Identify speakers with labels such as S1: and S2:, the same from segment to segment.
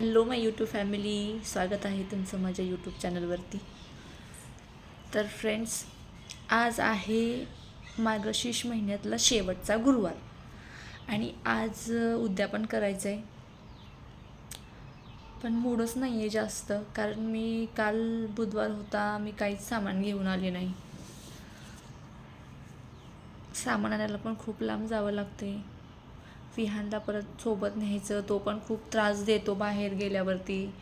S1: Hello माय YouTube family. स्वागत आहे तुमचं माझ्या यूट्यूब चॅनलवरती. तर फ्रेंड्स आज आहे मार्गशीर्ष महिन्यातला शेवटचा गुरुवार. आणि आज उद्यापन करायचं आहे पण मूडच नाही आहे जास्त कारण मी काल बुधवार होता मी काहीच सामान घेऊन आले नाही. सामान आणायला पण खूप लांब जावं लागते विहानला परत सोबत न्यायचं तो पण खूप त्रास देतो बाहेर गेल्यावरती.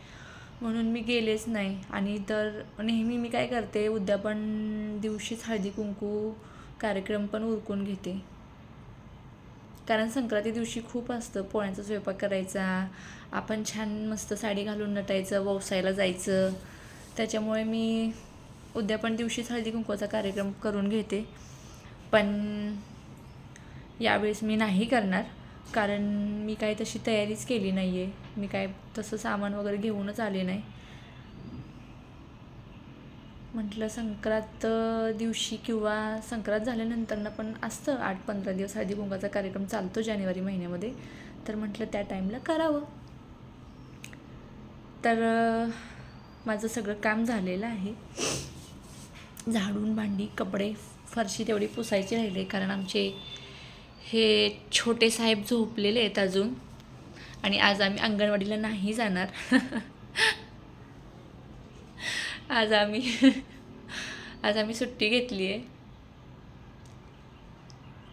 S1: म्हणून मी गेलेच नाही. आणि तर नेहमी मी काय करते उद्यापन दिवशीच हळदी कुंकू कार्यक्रम पण उरकून घेते. कारण संक्रांती दिवशी खूप असतं पोळ्यांचा स्वयंपाक करायचा आपण छान मस्त साडी घालून नटायचं व्यवसायाला जायचं. त्याच्यामुळे मी उद्या पण दिवशीच हळदी कुंकवाचा कार्यक्रम करून घेते. पण यावेळेस मी नाही करणार. कारण मी काय तशी तयारीच केली नाही आहे मी काय तसं सामान वगैरे घेऊनच आले नाही. म्हटलं संक्रांत दिवशी किंवा संक्रांत झाल्यानंतरनं पण असतं. आठ पंधरा दिवस हळदी कुंकाचा कार्यक्रम चालतो जानेवारी महिन्यामध्ये. तर म्हटलं त्या टाईमला करावं. तर माझं सगळं काम झालेलं आहे. झाडून भांडी कपडे फरशी तेवढी पुसायची राहिली कारण आमचे हे छोटे साहेब झोपलेले आहेत अजून. आणि आज आम्ही अंगणवाडीला नाही जाणार. आज आम्ही आज आम्ही सुट्टी घेतली आहे.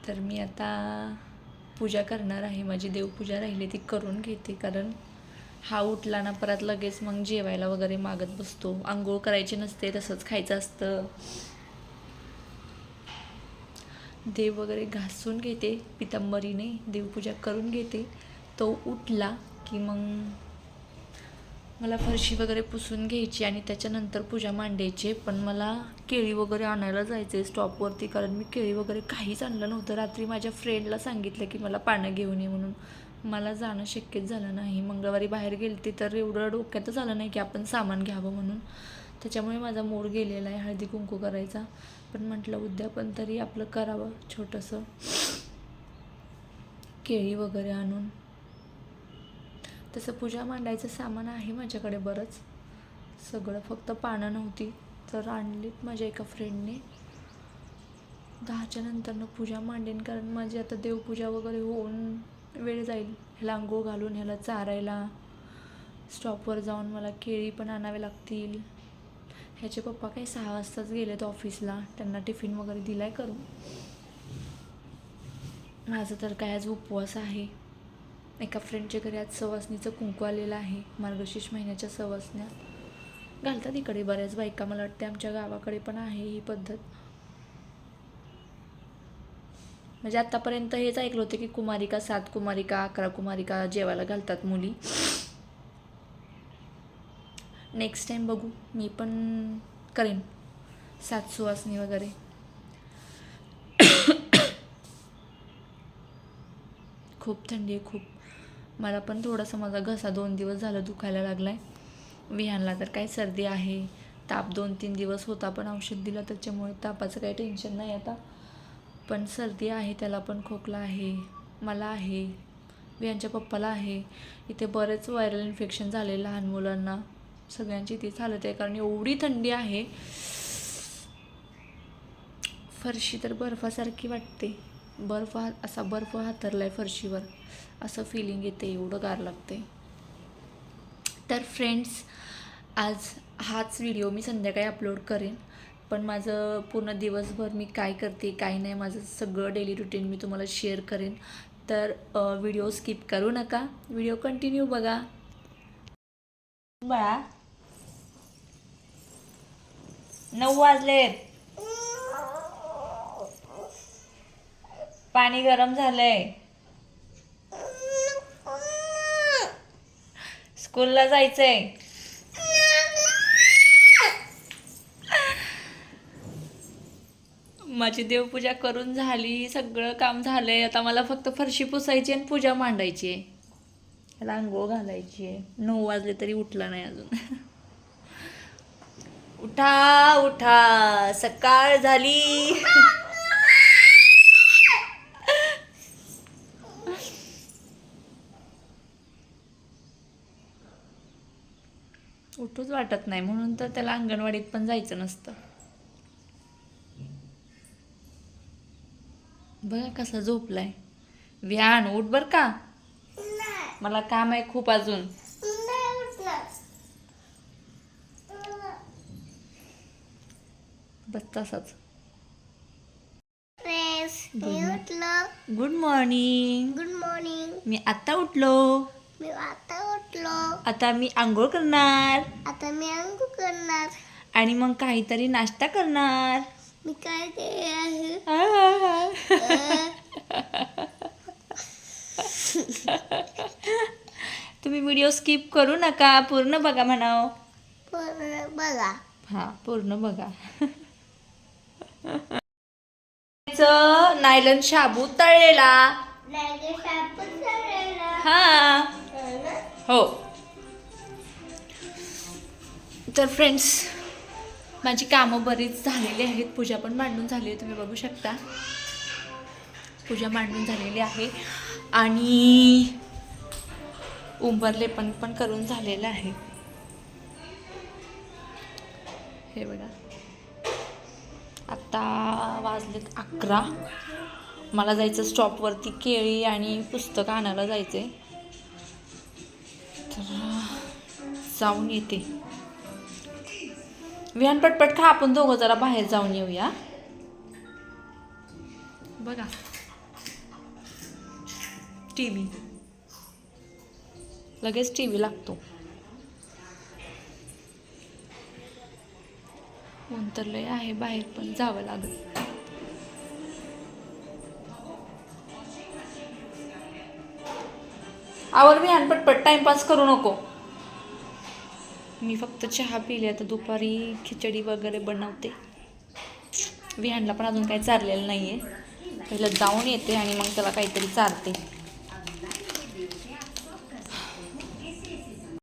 S1: तर मी आता पूजा करणार आहे. माझी देवपूजा राहिली ती करून घेते कारण हा उठला ना परत लगेच मग जेवायला वगैरे मागत बसतो. आंघोळ करायची नसते तसंच खायचं असतं. देव वगैरे घासून घेते पितांबरीने देवपूजा करून घेते. तो उठला की मग मला फरशी वगैरे पुसून घ्यायची आणि त्याच्यानंतर पूजा मांडायची. पण मला केळी वगैरे आणायला जायचं आहे स्टॉपवरती कारण मी केळी वगैरे काहीच आणलं नव्हतं. रात्री माझ्या फ्रेंडला सांगितलं की मला पानं घेऊन ये म्हणून. मला जाणं शक्यच झालं नाही. मंगळवारी बाहेर गेलते तर एवढं डोक्यात झालं नाही की आपण सामान घ्यावं म्हणून. त्याच्यामुळे माझा मूड गेलेला आहे. हळदी कुंकू करायचा. पण म्हटलं उद्या पण तरी आपलं करावं छोटंसं. केळी वगैरे आणून. तसं पूजा मांडायचं सामान आहे माझ्याकडे बरंच. सगळं फक्त पानं नव्हती तर आणलीत माझ्या एका फ्रेंडने दहाच्या नंतरनं पूजा मांडेन कारण माझी आता देवपूजा वगैरे होऊन वेळ जाईल. ह्याला अंघोळ घालून ह्याला चारायला. स्टॉपवर जाऊन मला केळी पण आणावे लागतील. ह्याचे पप्पा काही सहा वाजताच गेलेत ऑफिसला त्यांना टिफिन वगैरे दिलाय करून. माझं तर काय आज उपवास आहे. एका फ्रेंडच्या घरी आज सवासणीचं कुंकू आलेलं आहे. मार्गशीर्ष महिन्याच्या सवासण्या. घालतात इकडे बऱ्याच बायका. मला वाटते आमच्या गावाकडे पण आहे ही पद्धत. म्हणजे आतापर्यंत हेच ऐकलं होतं की कुमारिका सात कुमारिका अकरा कुमारिका जेवायला घालतात मुली. नेक्स्ट टाईम बघू. मी पण करेन. सात सुवासनी वगैरे. खूप थंडी आहे खूप. मला पण थोडासा माझा घसा दोन दिवस झालं दुखायला लागला आहे विहानला तर काय सर्दी आहे. ताप दोन तीन दिवस होता पण औषध दिलं त्याच्यामुळे तापाचं काही टेन्शन नाही आता. पण सर्दी आहे त्याला पण खोकला आहे मला आहे विहानच्या पप्पाला आहे. इथे बरेच व्हायरल इन्फेक्शन झाले लहान मुलांना. सगळ्यांची तीच हालत आहे. कारण एवढी थंडी आहे. फरशी तर बर्फासारखी वाटते. बर्फ हा असा बर्फ हातरलाय फरशीवर. असं फिलिंग येते एवढं गार लागते तर फ्रेंड्स आज हाच व्हिडिओ मी संध्याकाळी अपलोड करेन. पण माझं पूर्ण दिवसभर मी काय करते काय नाही माझं सगळं डेली रुटीन मी तुम्हाला शेअर करेन. तर व्हिडिओ स्किप करू नका. व्हिडिओ कंटिन्यू बघा. बाळा नऊ वाजलेत. पाणी गरम झालंय. स्कूलला जायचंय. माझी देवपूजा करून झाली सगळं काम झालंय. आता मला फक्त फरशी पुसायची आणि पूजा मांडायची आहे. त्याला आंघोळ घालायची आहे. नऊ वाजले तरी उठला नाही अजून. उठा उठा. सकाळ झाली. उठूच वाटत नाही म्हणून तर त्याला अंगणवाडीत पण जायचं नसतं. बघा कसा झोपलाय. व्यान उठ बर का. मला काम आहे खूप अजून. बस तसाच. गुड मॉर्निंग
S2: गुड मॉर्निंग
S1: मी आता उठलो.
S2: मी आता उठलो.
S1: आता मी आंघोळ करणार.
S2: आता मी अंघोळ करणार.
S1: आणि मग काहीतरी नाश्ता करणार.
S2: मी काय आहे?
S1: तुम्ही व्हिडिओ स्किप करू नका. पूर्ण बघा म्हणाव.
S2: पूर्ण बघा.
S1: हा पूर्ण बघा. नायलन शाबू तळलेला. हा. हो. तर फ्रेंड्स माझी कामं बरीच झालेली आहेत. पूजा पण मांडून झाली आहे. तुम्ही बघू शकता. पूजा मांडून झालेली आहे. आणि उंबरले पण पण करून झालेलं आहे. हे बघा. आत्ता वाजलेत अकरा. मला जायचं स्टॉपवरती केळी आणि पुस्तकं आणायला जायचं आहे तर जाऊन येते. विहान पटपट खा आपण दोघं जरा बाहेर जाऊन येऊया. बघा. टी व्ही लगेच टी व्ही लागतो. ऊन तर लय आहे बाहेर पण जावं लागत आवर मी पटपट टाइमपास करू नको. मी फक्त चहा पिले आता दुपारी खिचडी वगैरे बनवते. विहानला पण अजून काही चारलेलं नाही आहे पहिलं जाऊन येते आणि मग त्याला काहीतरी चारते.